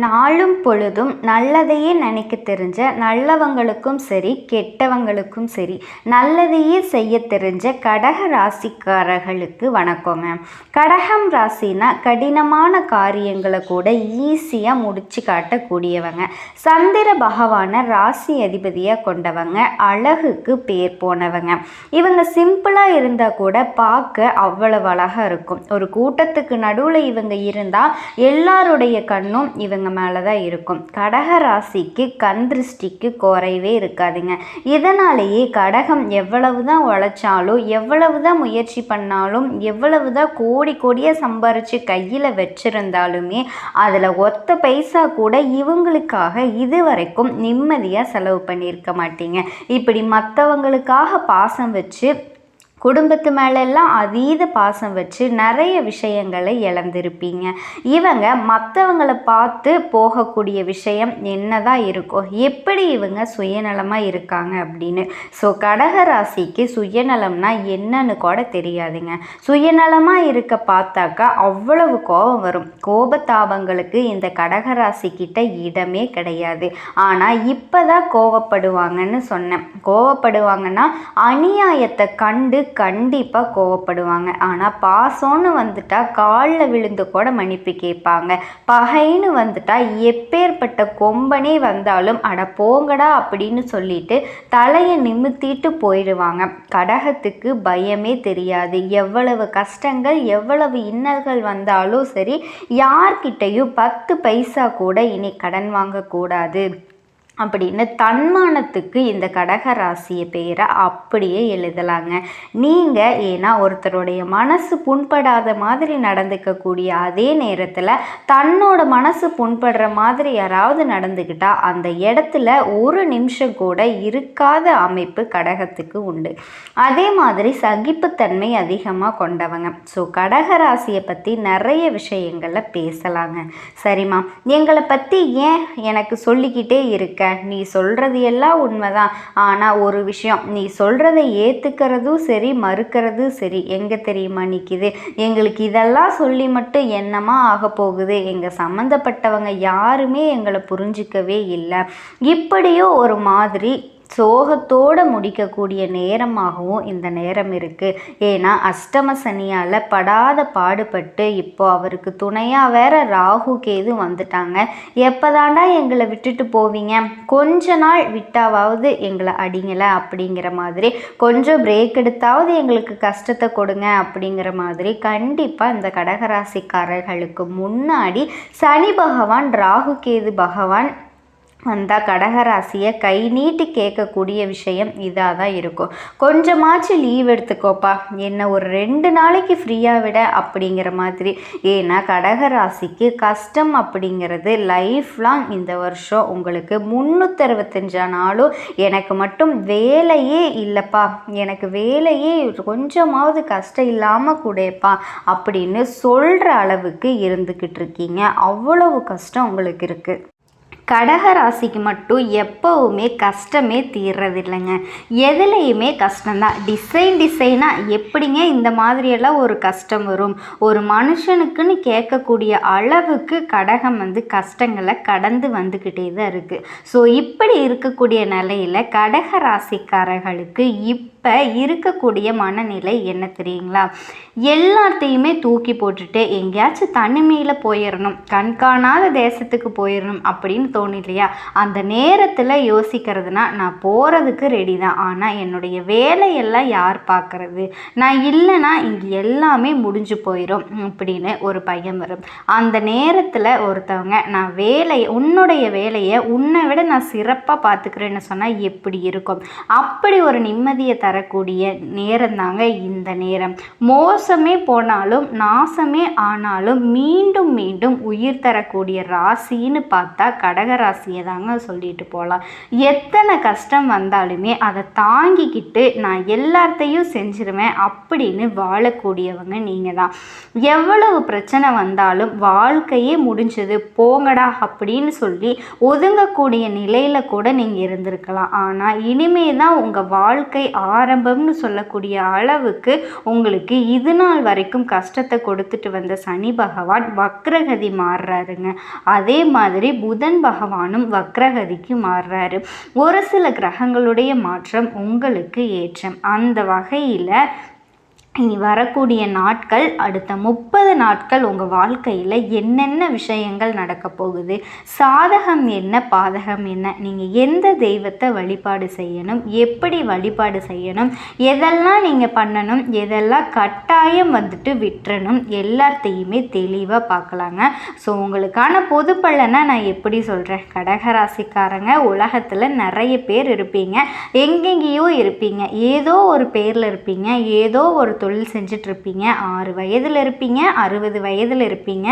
நாளும் பொழுதும் நல்லதையே நினைக்க தெரிஞ்ச நல்லவங்களுக்கும் சரி கெட்டவங்களுக்கும் சரி நல்லதையே செய்ய தெரிஞ்ச கடக ராசிக்காரர்களுக்கு வணக்கங்க கடகம் ராசினா கடினமான காரியங்களை கூட ஈஸியாக முடிச்சு காட்டக்கூடியவங்க. சந்திர பகவானை ராசி அதிபதியாக கொண்டவங்க அழகுக்கு பேர் போனவங்க. இவங்க சிம்பிளாக இருந்தால் கூட பார்க்க அவ்வளவு அழகாக இருக்கும். ஒரு கூட்டத்துக்கு நடுவில் இவங்க இருந்தால் எல்லாருடைய கண்ணும் இவங்க மேலே தான் இருக்கும். கடக ராசிக்கு கண் திருஷ்டிக்கு குறைவே இருக்காதுங்க. இதனாலேயே கடகம் எவ்வளவு தான் உழைச்சாலும் எவ்வளவு தான் முயற்சி பண்ணாலும் எவ்வளவு தான் கோடி கோடியாக சம்பாரித்து கையில் வச்சுருந்தாலுமே அதில் ஒத்த பைசா கூட இவங்களுக்காக இது வரைக்கும் நிம்மதியாக செலவு பண்ணியிருக்க மாட்டீங்க. இப்படி மற்றவங்களுக்காக பாசம் வச்சு குடும்பத்து மேலெல்லாம் அதீத பாசம் வச்சு நிறைய விஷயங்களை இழந்திருப்பீங்க. இவங்க மற்றவங்களை பார்த்து போகக்கூடிய விஷயம் என்னதான் இருக்கும் எப்படி இவங்க சுயநலமாக இருக்காங்க அப்படின்னு. ஸோ கடக ராசிக்கு சுயநலம்னா என்னன்னு கூட தெரியாதுங்க. சுயநலமாக இருக்க பார்த்தாக்கா அவ்வளவு கோபம் வரும். கோபத்தாபங்களுக்கு இந்த கடக கிட்ட இடமே கிடையாது. ஆனால் இப்போ தான் கோவப்படுவாங்கன்னு சொன்னேன். கோவப்படுவாங்கன்னா அநியாயத்தை கண்டு கண்டிப்பாக கோவப்படுவாங்க. ஆனால் பாசம்னு வந்துட்டா காலில் விழுந்து கூட மன்னிப்பு கேட்பாங்க. பகைன்னு வந்துட்டால் எப்பேற்பட்ட கொம்பனே வந்தாலும் அட போங்கடா அப்படின்னு சொல்லிட்டு தலையை நிமித்திட்டு போயிடுவாங்க. கடகத்துக்கு பயமே தெரியாது. எவ்வளவு கஷ்டங்கள் எவ்வளவு இன்னல்கள் வந்தாலும் சரி யார்கிட்டையும் பத்து பைசா கூட இனி கடன் வாங்கக்கூடாது. அப்படின்னு தன்மானத்துக்கு இந்த கடக ராசியை பேரை அப்படியே எழுதலாங்க. நீங்கள் ஏன்னா ஒருத்தருடைய மனசு புண்படாத மாதிரி நடந்துக்கக்கூடிய அதே நேரத்தில் தன்னோட மனசு புண்படுற மாதிரி யாராவது நடந்துக்கிட்டால் அந்த இடத்துல ஒரு நிமிஷம் கூட இருக்காத அமைப்பு கடகத்துக்கு உண்டு. அதே மாதிரி சகிப்புத்தன்மை அதிகமாக கொண்டவங்க. ஸோ கடக ராசியை பற்றி நிறைய விஷயங்களில் பேசலாங்க. சரிம்மா. எங்களை பற்றி ஏன் எனக்கு சொல்லிக்கிட்டே இருக்க? நீ சொல்கிறது எல்லாம் உண்மைதான். ஆனால் ஒரு விஷயம். நீ சொல்கிறத ஏற்றுக்கிறதும் சரி மறுக்கிறதும் சரி. எங்கே தெரியுமா நிற்கிது எங்களுக்கு இதெல்லாம் சொல்லி மட்டும் என்னமா ஆக போகுது? எங்கள் சம்மந்தப்பட்டவங்க யாருமே எங்களை புரிஞ்சிக்கவே இல்லை. இப்படியும் ஒரு மாதிரி சோகத்தோடு முடிக்கக்கூடிய நேரமாகவும் இந்த நேரம் இருக்குது ஏன்னா அஷ்டம சனியால் படாத பாடுபட்டு இப்போ அவருக்கு துணையாக வேற ராகு கேது வந்துட்டாங்க. எப்போதாண்டா எங்களை விட்டுட்டு போவீங்க? கொஞ்ச நாள் விட்டாவது எங்களை அடிங்கலை அப்படிங்கிற மாதிரி கொஞ்சம் பிரேக் எடுத்தாவது எங்களுக்கு கஷ்டத்தை கொடுங்க அப்படிங்கிற மாதிரி கண்டிப்பாக இந்த கடகராசிக்காரர்களுக்கு முன்னாடி சனி பகவான் ராகு கேது பகவான் வந்தால் கடகராசியை கை நீட்டி கேட்கக்கூடிய விஷயம் இதாக தான் இருக்கும். கொஞ்சமாச்சும் லீவ் எடுத்துக்கோப்பா. என்ன ஒரு ரெண்டு நாளைக்கு ஃப்ரீயாக விட அப்படிங்கிற மாதிரி. ஏன்னா கடகராசிக்கு கஷ்டம் அப்படிங்கிறது லைஃப் லாங் இந்த வருஷம். உங்களுக்கு முந்நூற்றறுபத்தஞ்சா நாளும் எனக்கு மட்டும் வேலையே இல்லைப்பா. எனக்கு வேலையே கொஞ்சமாவது கஷ்டம் இல்லாமல் கூடப்பா அப்படின்னு சொல்கிற அளவுக்கு இருந்துக்கிட்டு இருக்கீங்க. அவ்வளவு கஷ்டம் உங்களுக்கு இருக்குது கடக ராசிக்கு மட்டும் எப்போவுமே கஷ்டமே தீர்றதில்லைங்க. எதுலேயுமே கஷ்டம்தான். டிசைன் டிசைனாக எப்படிங்க இந்த மாதிரியெல்லாம் ஒரு கஷ்டம் வரும்? ஒரு மனுஷனுக்குன்னு கேட்கக்கூடிய அளவுக்கு கடகம் வந்து கஷ்டங்களை கடந்து வந்துக்கிட்டே தான் இருக்குது ஸோ இப்படி இருக்கக்கூடிய நிலையில் கடக ராசிக்காரர்களுக்கு இப் இப்போ இருக்கக்கூடிய மனநிலை என்ன தெரியுங்களா? எல்லாத்தையுமே தூக்கி போட்டுட்டு எங்கேயாச்சும் தனிமையில் போயிடணும் கண்காணாத தேசத்துக்கு போயிடணும் அப்படின்னு தோணிலையா இல்லையா அந்த நேரத்தில் யோசிக்கிறதுனா நான் போகிறதுக்கு ரெடி தான். ஆனால் என்னுடைய வேலையெல்லாம் யார் பார்க்குறது நான் இல்லைன்னா இங்கே எல்லாமே முடிஞ்சு போயிடும் அப்படின்னு ஒரு பையன் வரும். அந்த நேரத்தில் ஒருத்தவங்க நான் வேலையை உன்னுடைய வேலையை உன்னை விட நான் சிறப்பாக பார்த்துக்கிறேன்னு சொன்னால் எப்படி இருக்கும்? அப்படி ஒரு நிம்மதியை தர தரக்கூடிய நேரம்தாங்க இந்த நேரம். மோசமே போனாலும் நாசமே ஆனாலும் மீண்டும் மீண்டும் உயிர் தரக்கூடிய ராசின்னு பார்த்தா கடக ராசியை தாங்க சொல்லிட்டு போகலாம். எத்தனை கஷ்டம் வந்தாலுமே அதை தாங்கிக்கிட்டு நான் எல்லாத்தையும் செஞ்சிருவேன் அப்படின்னு வாழக்கூடியவங்க நீங்கள் தான். எவ்வளவு பிரச்சனை வந்தாலும் வாழ்க்கையே முடிஞ்சது போங்கடா அப்படின்னு சொல்லி ஒதுங்கக்கூடிய நிலையில் கூட நீங்கள் இருந்திருக்கலாம். ஆனால் இனிமே தான் உங்கள் வாழ்க்கை ஆரம்பம்னு சொல்லக்கூடிய அளவுக்கு உங்களுக்கு இது நாள் வரைக்கும் கஷ்டத்தை கொடுத்துட்டு வந்த சனி பகவான் வக்ரகதி மாறுறாருங்க. அதே மாதிரி புதன் பகவானும் வக்ரகதிக்கு மாறுறாரு. ஒரு சில கிரகங்களுடைய மாற்றம் உங்களுக்கு ஏற்றம். அந்த வகையில் இனி வரக்கூடிய நாட்கள் அடுத்த முப்பது நாட்கள் உங்கள் வாழ்க்கையில் என்னென்ன விஷயங்கள் நடக்க போகுது? சாதகம் என்ன பாதகம் என்ன? நீங்கள் எந்த தெய்வத்தை வழிபாடு செய்யணும்? எப்படி வழிபாடு செய்யணும்? எதெல்லாம் நீங்கள் பண்ணணும்? எதெல்லாம் கட்டாயம் வந்துட்டு விட்டுறணும்? எல்லாத்தையுமே தெளிவாக பார்க்கலாங்க ஸோ உங்களுக்கான பொது பலனை நான் எப்படி சொல்கிறேன் கடகராசிக்காரங்க உலகத்தில் நிறைய பேர் இருப்பீங்க. எங்கெங்கேயோ இருப்பீங்க. ஏதோ ஒரு பேரில் இருப்பீங்க. ஏதோ ஒரு தொழில் செஞ்சிட்ருப்பீங்க. ஆறு வயதில் இருப்பீங்க. அறுபது வயதில் இருப்பீங்க.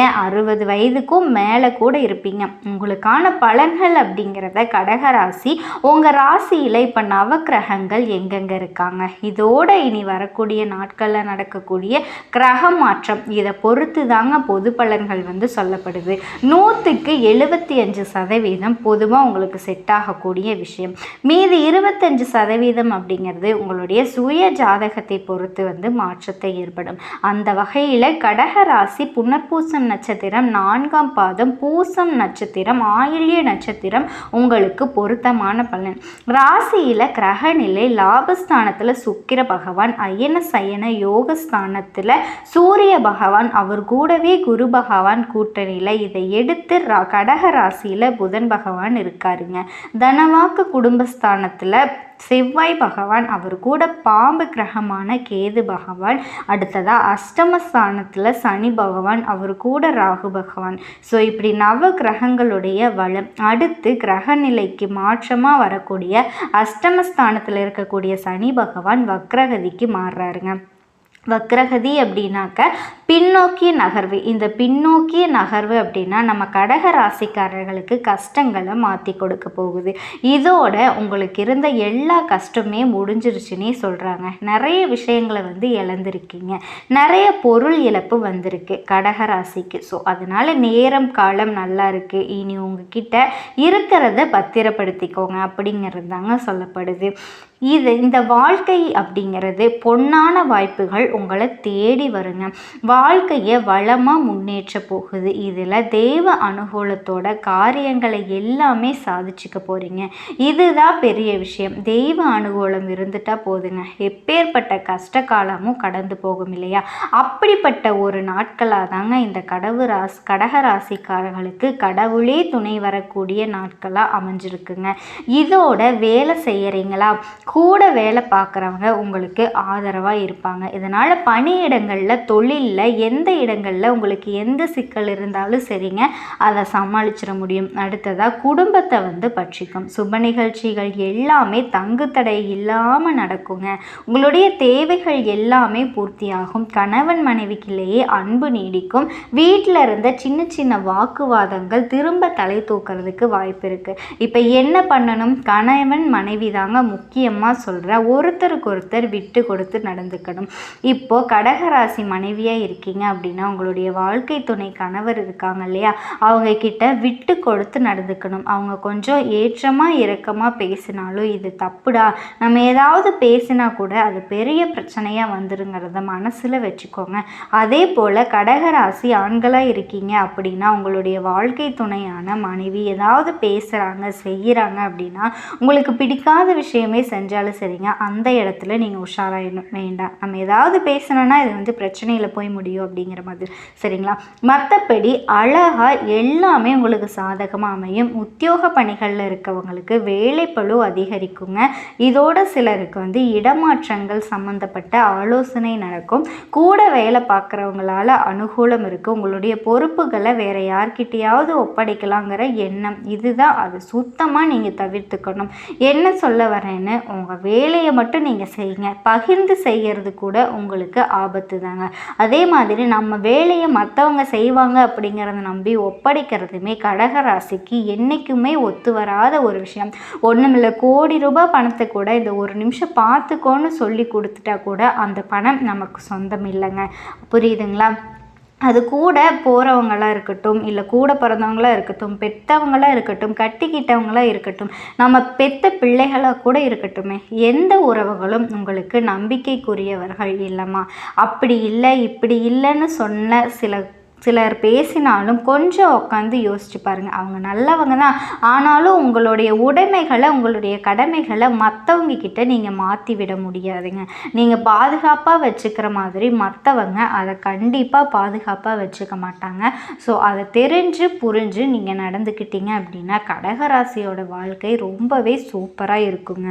ஏன் அறுபது வயதுக்கும் மேலே கூட இருப்பீங்க. உங்களுக்கான பலன்கள் அப்படிங்கிறத கடகராசி உங்கள் ராசியில் இப்போ நவக்கிரகங்கள் எங்கெங்கே இருக்காங்க? இதோட இனி வரக்கூடிய நாட்களில் நடக்கக்கூடிய கிரக மாற்றம் இதை பொறுத்து தாங்க பொது பலன்கள் வந்து சொல்லப்படுது. நூற்றுக்கு எழுபத்தி அஞ்சு சதவீதம் பொதுவாக உங்களுக்கு செட் ஆகக்கூடிய விஷயம். மீதி இருபத்தஞ்சு சதவீதம் அப்படிங்கிறது உங்களுடைய சுய ஜாதகத்தை பொறுத்து பொறுத்து வந்து மாற்றத்தை ஏற்படும். அந்த வகையில் கடக ராசி புனர்பூசம் நட்சத்திரம் நான்காம் பாதம் பூசம் நட்சத்திரம் ஆயில்ய நட்சத்திரம் உங்களுக்கு பொருத்தமான பலன். ராசியில் கிரகநிலை லாபஸ்தானத்தில் சுக்கிர பகவான் அயன சயன யோகஸ்தானத்தில் சூரிய பகவான் அவர் கூடவே குரு பகவான் கூட்டணியில் இதை எடுத்து கடக ராசியில் புதன் பகவான் இருக்காருங்க. தனவாக்கு குடும்பஸ்தானத்தில் செவ்வாய் பகவான் அவர் கூட பாம்பு கிரகமான கே கேது பகவான் அடுத்ததாக அஷ்டமஸ்தானத்தில் சனி பகவான் அவர் கூட ராகு பகவான். ஸோ இப்படி நவ கிரகங்களுடைய வளம் அடுத்து கிரக நிலைக்கு மாற்றமாக வரக்கூடிய அஷ்டமஸ்தானத்தில் இருக்கக்கூடிய சனி பகவான் வக்ரகதிக்கு மாறுறாருங்க. வக்ரகதி அப்படின்னாக்க பின்னோக்கிய நகர்வு. இந்த பின்னோக்கிய நகர்வு அப்படின்னா நம்ம கடக ராசிக்காரர்களுக்கு கஷ்டங்களை மாற்றி கொடுக்க போகுது. இதோட உங்களுக்கு இருந்த எல்லா கஷ்டமே முடிஞ்சிருச்சுன்னே சொல்கிறாங்க நிறைய விஷயங்களை வந்து இழந்திருக்கீங்க. நிறைய பொருள் இழப்பு வந்திருக்கு கடக ராசிக்கு. ஸோ அதனால் நேரம் காலம் நல்லா இருக்குது இனி உங்ககிட்ட இருக்கிறத பத்திரப்படுத்திக்கோங்க அப்படிங்கிறது தாங்க சொல்லப்படுது. இது இந்த வாழ்க்கை அப்படிங்கிறது பொன்னான வாய்ப்புகள் உங்களை தேடி வருங்க. வாழ்க்கையை வளமாக முன்னேற்ற போகுது. இதில் தெய்வ அனுகூலத்தோட காரியங்களை எல்லாமே சாதிச்சுக்க போகிறீங்க இதுதான் பெரிய விஷயம். தெய்வ அனுகூலம் இருந்துட்டால் போதுங்க. எப்பேற்பட்ட கஷ்ட காலமும் கடந்து போகும் இல்லையா? அப்படிப்பட்ட ஒரு நாட்களாக தாங்க இந்த கடவு ராசி கடக ராசிக்காரர்களுக்கு கடவுளே துணை வரக்கூடிய நாட்களாக அமைஞ்சிருக்குங்க. இதோட வேலை செய்கிறீங்களா கூட வேலை பார்க்குறவங்க உங்களுக்கு ஆதரவாக இருப்பாங்க. இதனால் பணியிடங்களில் தொழிலில் எந்த இடங்களில் உங்களுக்கு எந்த சிக்கல் இருந்தாலும் சரிங்க. அதை சமாளிச்சிட முடியும். அடுத்ததாக குடும்பத்தை வந்து பட்சிக்கும். சுப நிகழ்ச்சிகள் எல்லாமே தங்குத்தடை இல்லாமல் நடக்குங்க. உங்களுடைய தேவைகள் எல்லாமே பூர்த்தியாகும். கணவன் மனைவிக்கிலேயே அன்பு நீடிக்கும். வீட்டில் இருந்த சின்ன சின்ன வாக்குவாதங்கள் திரும்ப தலை தூக்கிறதுக்கு வாய்ப்பு இருக்குது இப்போ என்ன பண்ணணும்? கணவன் மனைவி தாங்க முக்கியமாக அம்மா சொல்கிறேன் ஒருத்தருக்கு ஒருத்தர் விட்டு கொடுத்து நடந்துக்கணும். இப்போது கடகராசி மனைவியாக இருக்கீங்க அப்படின்னா உங்களுடைய வாழ்க்கை துணை கணவர் இருக்காங்க இல்லையா? அவங்க கிட்ட விட்டு கொடுத்து நடந்துக்கணும். அவங்க கொஞ்சம் ஏற்றமாக இறக்கமாக பேசினாலும் இது தப்புடா. நம்ம ஏதாவது பேசினா கூட அது பெரிய பிரச்சனையாக வந்துருங்கிறத மனசில் வச்சுக்கோங்க. அதே போல் கடகராசி ஆண்களாக இருக்கீங்க அப்படின்னா உங்களுடைய வாழ்க்கை துணையான மனைவி ஏதாவது பேசுகிறாங்க செய்கிறாங்க அப்படின்னா உங்களுக்கு பிடிக்காத விஷயமே செஞ்சு செஞ்சாலும் சரிங்க. அந்த இடத்துல நீங்கள் உஷாராயிடணும். வேண்டாம். நம்ம ஏதாவது பேசணும்னா இது வந்து பிரச்சனையில் போய் முடியும் அப்படிங்கிற மாதிரி. சரிங்களா? மற்றபடி அழகாக எல்லாமே உங்களுக்கு சாதகமாக அமையும். உத்தியோக பணிகளில் இருக்கவங்களுக்கு வேலைப்பழு அதிகரிக்குங்க. இதோட சிலருக்கு வந்து இடமாற்றங்கள் சம்மந்தப்பட்ட ஆலோசனை நடக்கும். கூட வேலை பார்க்குறவங்களால அனுகூலம் இருக்குது உங்களுடைய பொறுப்புகளை வேற யார்கிட்டையாவது ஒப்படைக்கலாங்கிற எண்ணம். இதுதான் அது. சுத்தமாக நீங்கள் தவிர்த்துக்கணும். என்ன சொல்ல வரேன்னு உங்கள் வேலையை மட்டும் நீங்கள் செய்யுங்க. பகிர்ந்து செய்கிறது கூட உங்களுக்கு ஆபத்து தாங்க. அதே மாதிரி நம்ம வேலையை மற்றவங்க செய்வாங்க அப்படிங்கிறத நம்பி ஒப்படைக்கிறதுமே கடகராசிக்கு என்றைக்குமே ஒத்து வராத ஒரு விஷயம். ஒன்றுமில்ல கோடி ரூபாய் பணத்தை கூட இந்த ஒரு நிமிஷம் பார்த்துக்கோன்னு சொல்லி கொடுத்துட்டா கூட அந்த பணம் நமக்கு சொந்தம் இல்லைங்க. புரியுதுங்களா? அது கூட போகிறவங்களாக இருக்கட்டும் இல்லை கூட பிறந்தவங்களாக இருக்கட்டும் பெற்றவங்களாக இருக்கட்டும் கட்டிக்கிட்டவங்களாக இருக்கட்டும் நம்ம பெத்த பிள்ளைகளாக கூட இருக்கட்டுமே எந்த உறவுகளும் உங்களுக்கு நம்பிக்கைக்குரியவர்கள் இல்லைம்மா. அப்படி இல்லை இப்படி இல்லைன்னு சொன்ன சில சிலர் பேசினாலும் கொஞ்சம் உட்காந்து யோசிச்சு பாருங்கள் அவங்க நல்லவங்க தான். ஆனாலும் உங்களுடைய உடைமைகளை உங்களுடைய கடமைகளை மற்றவங்க கிட்ட நீங்கள் மாற்றி விட முடியாதுங்க. நீங்கள் பாதுகாப்பாக வச்சுக்கிற மாதிரி மற்றவங்க அதை கண்டிப்பாக பாதுகாப்பாக வச்சுக்க மாட்டாங்க. ஸோ அதை தெரிஞ்சு புரிஞ்சு நீங்கள் நடந்துக்கிட்டீங்க அப்படின்னா கடகராசியோட வாழ்க்கை ரொம்பவே சூப்பராக இருக்குங்க.